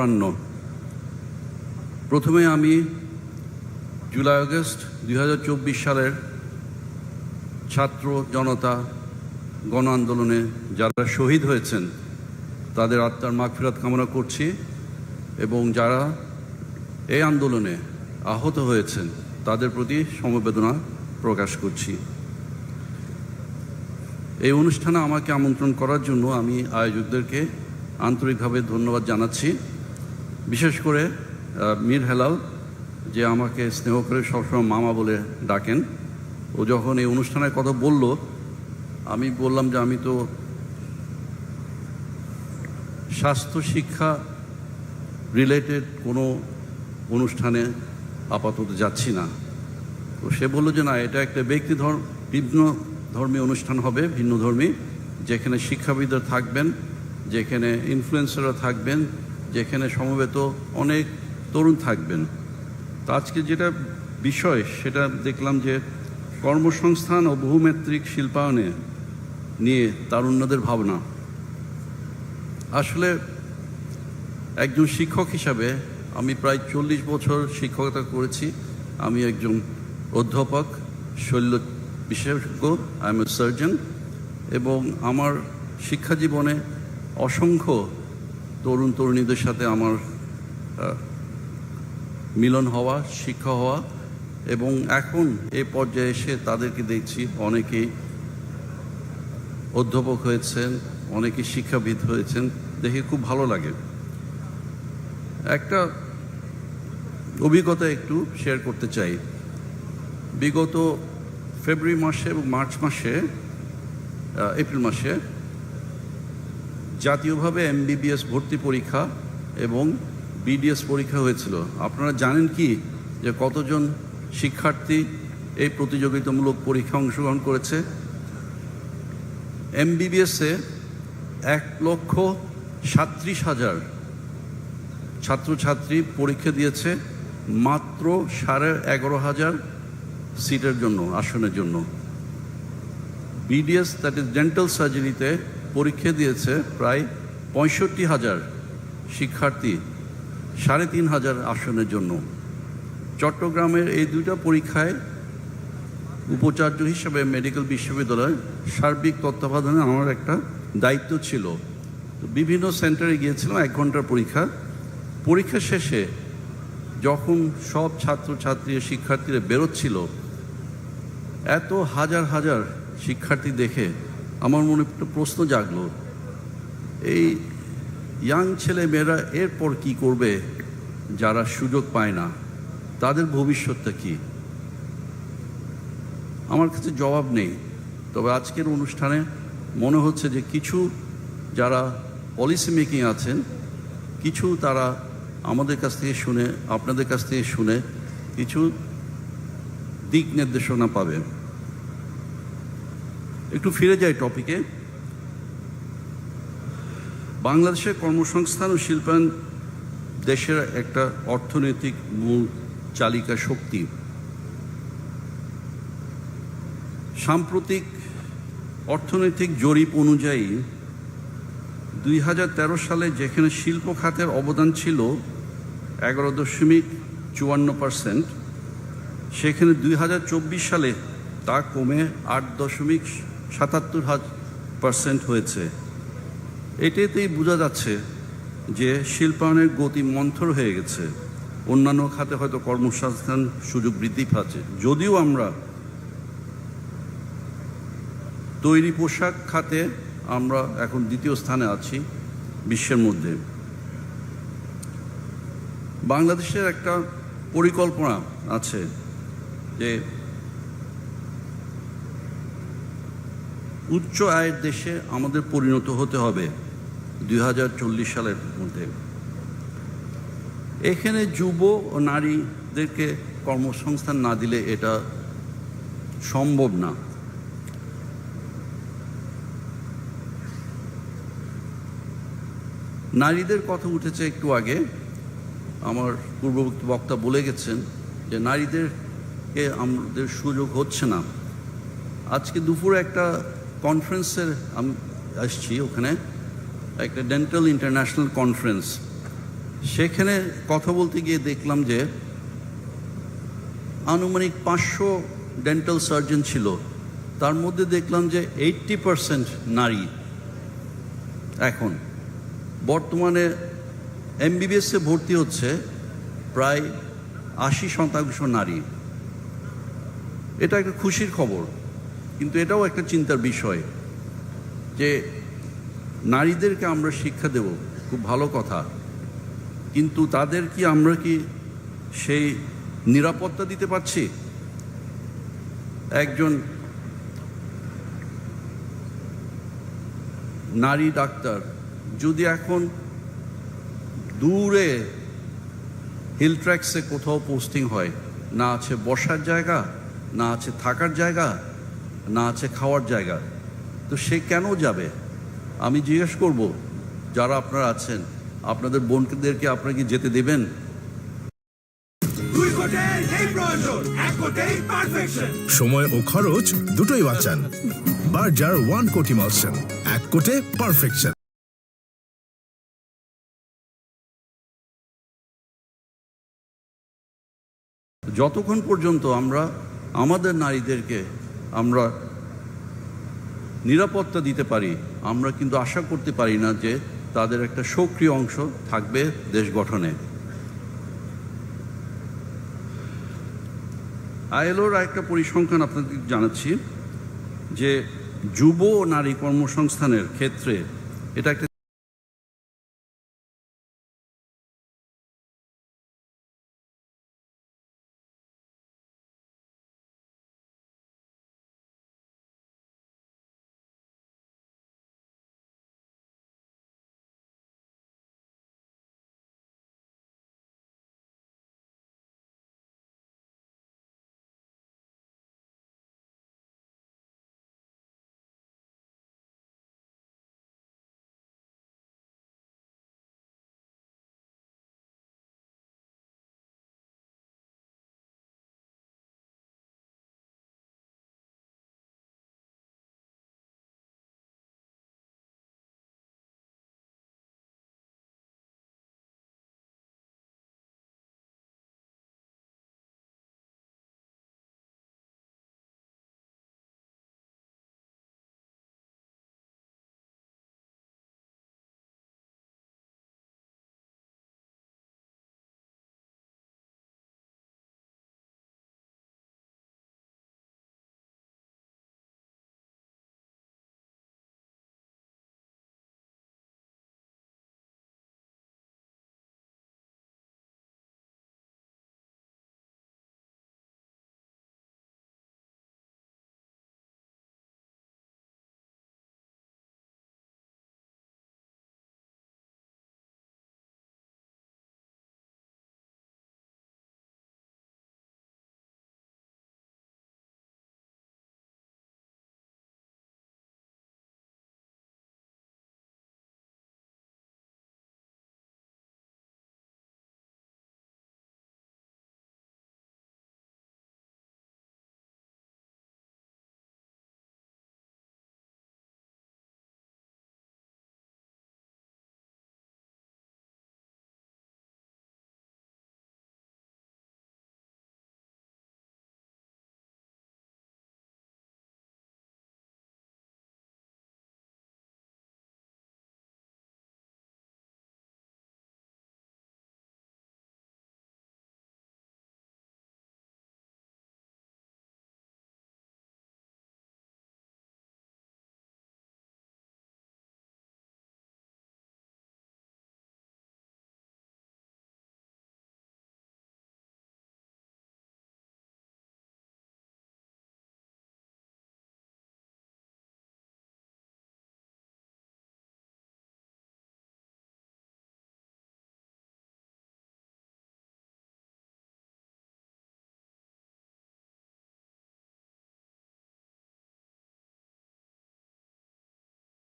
অপরাহ্ন প্রথমে আমি জুলাই, আগস্ট দুই হাজার চব্বিশ সালের ছাত্র জনতা গণ আন্দোলনে যারা শহীদ হয়েছেন, তাদের আত্মার মাগফিরাত কামনা করছি এবং যারা এই আন্দোলনে আহত হয়েছেন, তাদের প্রতি সমবেদনা প্রকাশ করছি। এই অনুষ্ঠানে আমাকে আমন্ত্রণ করার জন্য আমি আয়োজকদেরকে আন্তরিকভাবে ধন্যবাদ জানাচ্ছি। বিশেষ করে মীর হেলাল, যে আমাকে স্নেহ করে সবসময় মামা বলে ডাকেন, ও যখন এই অনুষ্ঠানের কথা বলল, আমি বললাম যে আমি তো স্বাস্থ্য শিক্ষা রিলেটেড কোনো অনুষ্ঠানে আপাতত যাচ্ছি না। তো সে বলল যে না, এটা একটা ব্যক্তি ধর, ভিন্ন ধর্মীয় অনুষ্ঠান হবে, ভিন্ন ধর্মী, যেখানে শিক্ষাবিদরা থাকবেন, যেখানে ইনফ্লুয়েন্সাররা থাকবেন যেখানে সমবেত অনেক তরুণ থাকবেন। তো আজকে যেটা বিষয়, সেটা দেখলাম যে কর্মসংস্থান ও বহুমাত্রিক শিল্পায়নে নিয়ে তারুণ্যদের ভাবনা। আসলে একজন শিক্ষক হিসাবে আমি প্রায় চল্লিশ বছর শিক্ষকতা করেছি। আমি একজন অধ্যাপক, শৈল্য বিশেষজ্ঞ, আই এম এ সার্জন এবং আমার শিক্ষা জীবনে অসংখ্য তরুণ তরুণীদের সাথে আমার মিলন হওয়া, শিক্ষা হওয়া, এবং এখন এ পর্যায়ে এসে তাদেরকে দেখছি অনেকেই অধ্যাপক হয়েছেন অনেকে শিক্ষাবিদ হয়েছেন, দেখে খুব ভালো লাগে। একটা অভিজ্ঞতা একটু শেয়ার করতে চাই। বিগত ফেব্রুয়ারি মাসে এবং মার্চ মাসে এপ্রিল মাসে জাতীয়ভাবে এমবিবিএস ভর্তি পরীক্ষা এবং বিডিএস পরীক্ষা হয়েছিল। আপনারা জানেন কি যে কতজন শিক্ষার্থী এই প্রতিযোগিতামূলক পরীক্ষা অংশগ্রহণ করেছে? এমবিবিএসে এক লক্ষ সাত্রিশ হাজার ছাত্রছাত্রী পরীক্ষা দিয়েছে মাত্র সাড়ে এগারো হাজার সিটের জন্য, আসনের জন্য। বিডিএস দ্যাট ইজ ডেন্টাল সার্জারিতে পরীক্ষা দিয়েছে প্রায় পঁয়ষট্টি হাজার শিক্ষার্থী, সাড়ে তিন হাজার আসনের জন্য। চট্টগ্রামের এই দুইটা পরীক্ষায় উপাচার্য হিসেবে মেডিকেল বিশ্ববিদ্যালয়ের সার্বিক তত্ত্বাবধানে আমার একটা দায়িত্ব ছিল। বিভিন্ন সেন্টারে গিয়েছিলাম এক ঘণ্টার পরীক্ষা। পরীক্ষা শেষে যখন সব ছাত্রছাত্রী শিক্ষার্থীরা বেরোচ্ছিল, এত হাজার হাজার শিক্ষার্থী দেখে আমার মনে একটা প্রশ্ন জাগলো। এই ইয়াং ছেলে মেয়েরা এরপর কি করবে যারা সুযোগ পায় না? তাদের ভবিষ্যৎটা কি? আমার কাছে জবাব নেই। তবে আজকের অনুষ্ঠানে মনে হচ্ছে যে কিছু যারা পলিসি মেকিং আছেন, কিছু তারা আমাদের কাছ থেকে শুনে, আপনাদের কাছ থেকে শুনে কিছু দিক নির্দেশনা পাবে। একটু ফিরে যাই টপিকে বাংলাদেশের কর্মসংস্থান ও শিল্পায়ন দেশের একটা অর্থনৈতিক মূল চালিকা শক্তি। সাম্প্রতিক অর্থনৈতিক জরিপ অনুযায়ী দুই হাজার তেরো সালে যেখানে শিল্প খাতের অবদান ছিল এগারো দশমিক চুয়ান্ন পার্সেন্ট, সেখানে দুই হাজার চব্বিশ সালে তা কমে আট দশমিক সাতাত্তর পার্সেন্ট হয়েছে। এটাতেই বোঝা যাচ্ছে যে শিল্পায়নের গতি মন্থর হয়ে গেছে। অন্যান্য খাতে হয়তো কর্মসংস্থান সুযোগ বৃদ্ধি পাচ্ছে। যদিও আমরা তৈরি পোশাক খাতে আমরা এখন দ্বিতীয় স্থানে আছি বিশ্বের মধ্যে। বাংলাদেশের একটা পরিকল্পনা আছে যে উচ্চ আয়ের দেশে আমাদের পরিণত হতে হবে দুই হাজার চল্লিশ সালের মধ্যে। এখানে যুব ও নারীদেরকে কর্মসংস্থান না দিলে এটা সম্ভব না। নারীদের কথা উঠেছে একটু আগে। আমার পূর্ববর্তী বক্তা বলে গেছেন যে নারীদেরকে আমাদের সুযোগ হচ্ছে না। আজকে দুপুরে একটা কনফারেন্সের আমি, আসছি ওখানে, একটা ডেন্টাল ইন্টারন্যাশনাল কনফারেন্স সেখানে কথা বলতে গিয়ে দেখলাম যে, আনুমানিক পাঁচশো ডেন্টাল সার্জন ছিল। তার মধ্যে দেখলাম যে এইট্টি পারসেন্ট নারী। এখন, বর্তমানে এমবিবিএসে ভর্তি হচ্ছে প্রায় আশি শতাংশ নারী। এটা একটা খুশির খবর। কিন্তু এটাও একটা চিন্তার বিষয় যে নারীদেরকে আমরা শিক্ষা দেব, খুব ভালো কথা। কিন্তু তাদের কি আমরা কি সেই নিরাপত্তা দিতে পারছি? একজন নারী ডাক্তার যদি এখন দূরে হিল ট্র্যাক্সে কোথাও পোস্টিং হয়, না আছে বসার জায়গা, না আছে থাকার জায়গা না আছে খাওয়ার জায়গা। তো সে কেন যাবে? আমি জিজ্ঞেস করব যারা আপনারা আছেন আপনাদের বোনদেরকে আপনারা কি যেতে দেবেন? সময় ও খরচ দুটোই বাঁচান। বার্জার ওয়ান কোটি মালসেন এক কোটে পারফেকশন যতক্ষণ পর্যন্ত আমরা আমাদের নারীদেরকে আমরা নিরাপত্তা দিতে পারি, আমরা কিন্তু আশা করতে পারি না যে তাদের একটা সক্রিয় অংশ থাকবে দেশ গঠনে। আইএলওর একটা পরিসংখ্যান আপনাদের জানাচ্ছি যে যুব ও নারী কর্মসংস্থানের ক্ষেত্রে এটা একটা